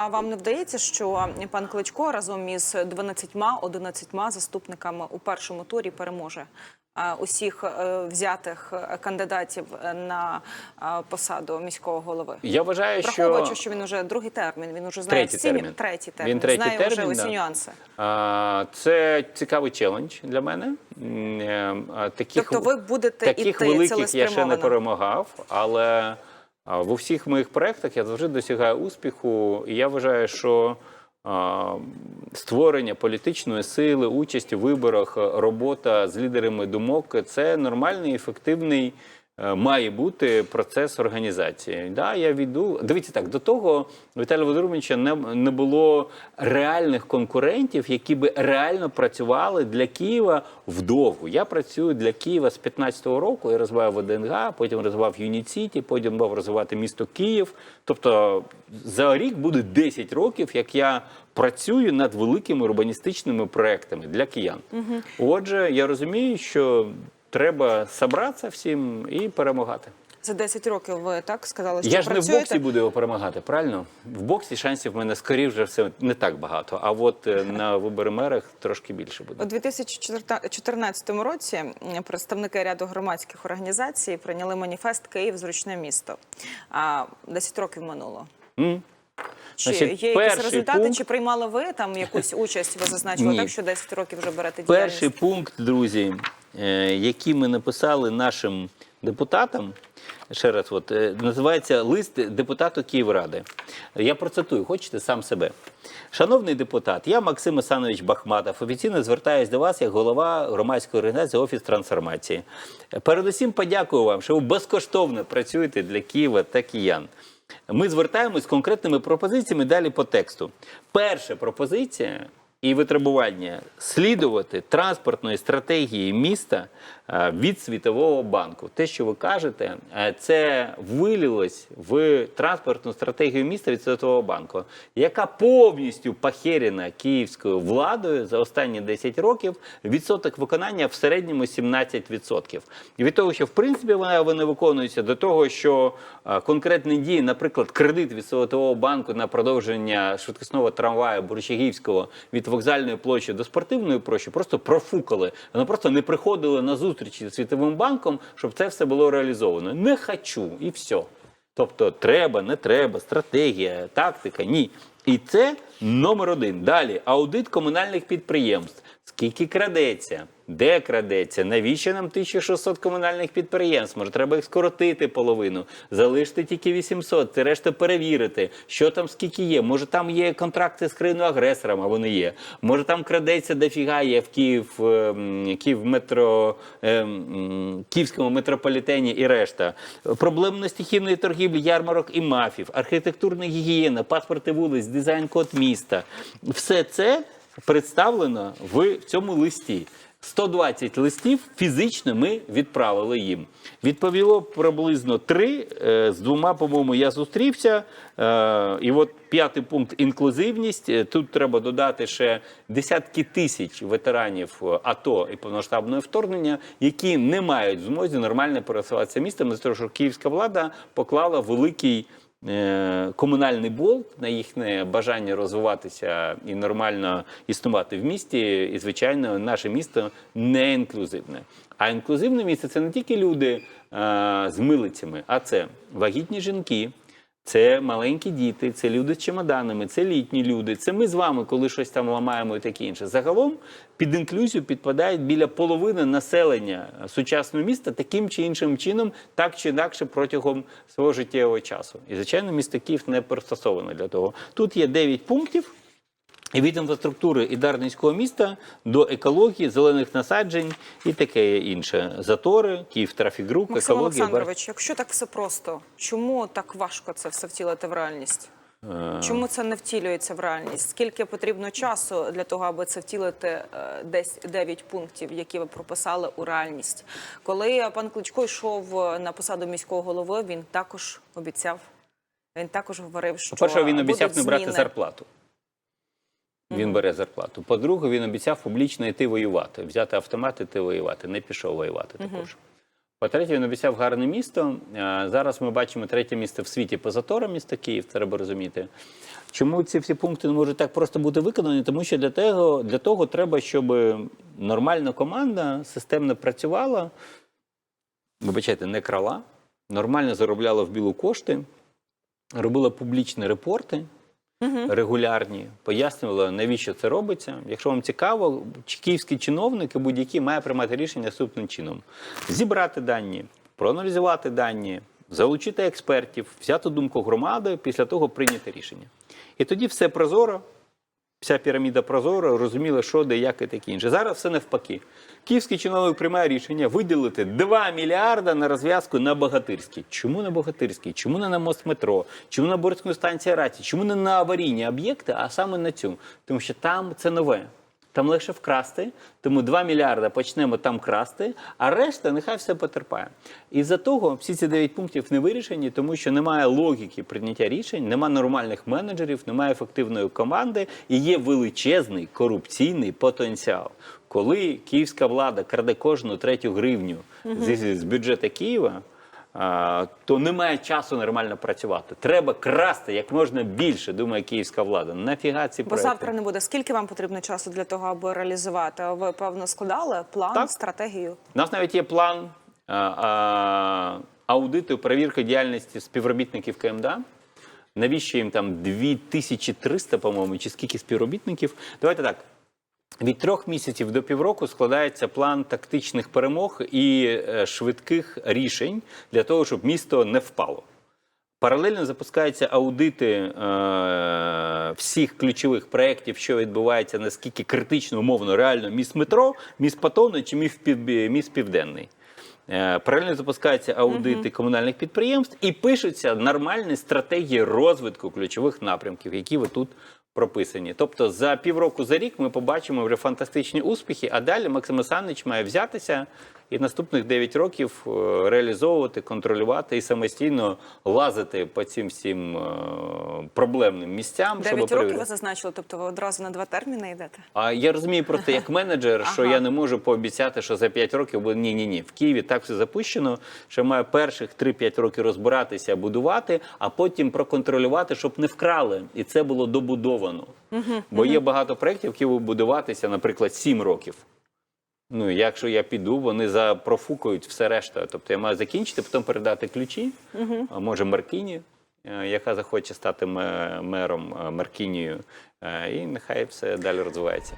А вам не вдається, що пан Кличко разом із 12-11 заступниками у першому турі переможе е, усіх е, взятих кандидатів на е, посаду міського голови? Я вважаю, Враховуючи, що що він уже другий термін, він уже знає Третій всі термін. третій термін, Він третій знає вже усі да. нюанси. це цікавий челендж для мене. Таких, Тобто ви будете таких іти великих я ще не перемагав, але в усіх моїх проєктах я завжди досягаю успіху. І я вважаю, що створення політичної сили, участь у виборах, робота з лідерами думок це нормальний, ефективний. Е, Має бути процес організації. Да, я віду. Дивіться так, до того Віталія Володимировича не, не було реальних конкурентів, які би реально працювали для Києва вдовго. Я працюю для Києва з 15-го року. Я розвивав ВДНГ, потім розвивав Юніт Сіті, потім мав розвивати місто Київ. Тобто за рік буде 10 років, як я працюю над великими урбаністичними проектами для киян. Отже, я розумію, що треба зібратися всім і перемагати. За 10 років ви так сказали, що Я ж не в боксі буду його перемагати, правильно? В боксі шансів в мене скоріше вже все не так багато. А от е, на вибори мерах трошки більше буде. У 2014 році представники ряду громадських організацій прийняли маніфест Київ зручне місто. А 10 років минуло. М? Чи Значить, є якісь результати? пункт- Чи приймали ви там якусь участь? Ви зазначили Ні. так, що 10 років вже берете Перший пункт, друзі, е, який ми написали нашим депутатам. Ще раз, от, е, називається лист депутату Київради. Я процитую, хочете сам себе. Шановний депутат, я Максим Ісанович Бахматов. Офіційно звертаюсь до вас як голова громадської організації Офіс трансформації. Передусім подякую вам, що ви безкоштовно працюєте для Києва та киян. Ми звертаємось з конкретними пропозиціями далі по тексту. Перша пропозиція і витребування слідувати транспортної стратегії міста е, від Світового банку. Те, що ви кажете, е, це вилілось в транспортну стратегію міста від Світового банку, яка повністю похерена київською владою за останні 10 років. Відсоток виконання в середньому 17%. І від того, що в принципі вона не виконується, до того, що е, конкретні дії, наприклад, кредит від Світового банку на продовження швидкісного трамваю Борщагівського від вокзальної площі до спортивної площі просто профукали. Вони просто не приходили на зустрічі з Світовим банком, щоб це все було реалізовано. Не хочу і все. Тобто, треба, не треба, стратегія, тактика, ні. І це номер один. Далі аудит комунальних підприємств. Скільки крадеться? Де крадеться? Навіщо нам 1600 комунальних підприємств? Може, треба їх скоротити половину, залишити тільки 800, це решта перевірити, що там скільки є. Може, там є контракти з країною агресором, а вони є. Може, там крадеться дофіга є в Київ, ем, Київ метро, ем, Київському метрополітені і решта. Проблемно стихійної торгівлі, ярмарок і мафів, архітектурна гігієна, паспорти вулиць, дизайн-код міста. Все це представлено в цьому листі. 120 листів фізично ми відправили їм. Відповіло приблизно три. е, З двома, по-моєму, я зустрівся. Е, І от п'ятий пункт інклюзивність. Е, Тут треба додати ще десятки тисяч ветеранів АТО і повноштабного вторгнення, які не мають змозі нормально пересуватися містом, того, що київська влада поклала великий. Е, Комунальний болт на їхнє бажання розвиватися і нормально існувати в місті, і звичайно, наше місто не інклюзивне. А інклюзивне місце це не тільки люди е, з милицями, а це вагітні жінки, це маленькі діти, це люди з чемоданами, це літні люди. Це ми з вами, коли щось там ламаємо і таке інше. Загалом під інклюзію підпадають біля половини населення сучасного міста таким чи іншим чином, так чи інакше протягом свого життєвого часу. І звичайно, місто Київ не пристосовано для того. Тут є 9 пунктів. І від інфраструктури і Дарницького міста до екології, зелених насаджень і таке інше. Затори, Київ трафігрук, Максим екологія. Олександрович, якщо так все просто, чому так важко це все втілити в реальність? Е, Чому це не втілюється в реальність? Скільки потрібно часу для того, аби це втілити е, десь 9 пунктів, які ви прописали у реальність? Коли пан Кличко йшов на посаду міського голови, він також обіцяв. Він також говорив, що По-перше, він обіцяв не брати зарплату. Він бере зарплату. По-друге, він обіцяв публічно йти воювати, взяти автомат і йти воювати. Не пішов воювати також. По-третє, він обіцяв гарне місто. Зараз ми бачимо третє місце в світі по заторам міста Київ, треба розуміти. Чому ці всі пункти не можуть так просто бути виконані? Тому що для того, для того треба, щоб нормальна команда системно працювала, вибачайте, не крала, нормально заробляла в білу кошти, робила публічні репорти регулярні, пояснювали, навіщо це робиться. Якщо вам цікаво, київські чиновники будь-які має приймати рішення наступним чином: зібрати дані, проаналізувати дані, залучити експертів, взяти думку громади, після того прийняти рішення. І тоді все прозоро, вся піраміда прозора, розуміла, що, де, як і таке інше. Зараз все навпаки. Київський чиновник приймає рішення виділити 2 мільярда на розв'язку на Богатирський. Чому на Богатирський? Чому не на мост метро? Чому на Борську станцію раці? Чому не на аварійні об'єкти, а саме на цьому? Тому що там це нове. Там легше вкрасти, тому 2 мільярда почнемо там красти, а решта нехай все потерпає. І за того всі ці 9 пунктів не вирішені, тому що немає логіки прийняття рішень, немає нормальних менеджерів, немає ефективної команди і є величезний корупційний потенціал. Коли київська влада краде кожну третю гривню з, з бюджету Києва. То немає часу нормально працювати. Треба красти як можна більше, думає київська влада. Нафіга ці Бо завтра не буде. Скільки вам потрібно часу для того, аби реалізувати? Ви певно складали план, Так. стратегію? У нас навіть є план а, а, аудиту, перевірки діяльності співробітників КМДА. Навіщо їм там 2300, по-моєму, чи скільки співробітників? Давайте так. Від трьох місяців до півроку складається план тактичних перемог і е, швидких рішень для того, щоб місто не впало. Паралельно запускаються аудити е, всіх ключових проєктів, що відбувається, наскільки критично, умовно, реально міст метро, міст Патони чи міст, Пів- міст Південний. Е, Паралельно запускаються аудити комунальних підприємств і пишуться нормальні стратегії розвитку ключових напрямків, які ви тут прописані. Тобто за півроку за рік ми побачимо вже фантастичні успіхи, а далі Максим Санич має взятися і наступних 9 років е, реалізовувати, контролювати і самостійно лазити по цим всім е, проблемним місцям, щоб Дев'ять років перевірити. ви зазначили, тобто ви одразу на два терміни йдете? А я розумію просто як менеджер, що Ага. я не можу пообіцяти, що за 5 років буде ні, ні, ні. В Києві так все запущено, що маю перших 3-5 років розбиратися, будувати, а потім проконтролювати, щоб не вкрали, і це було добудовано. Бо є багато проєктів, які будуть будуватися, наприклад, 7 років. Ну, якщо я піду, вони запрофукають все решта. Тобто я маю закінчити, потім передати ключі, а може Маркіні, е, яка захоче стати мером Маркінію, Маркінією, е, і нехай все далі розвивається.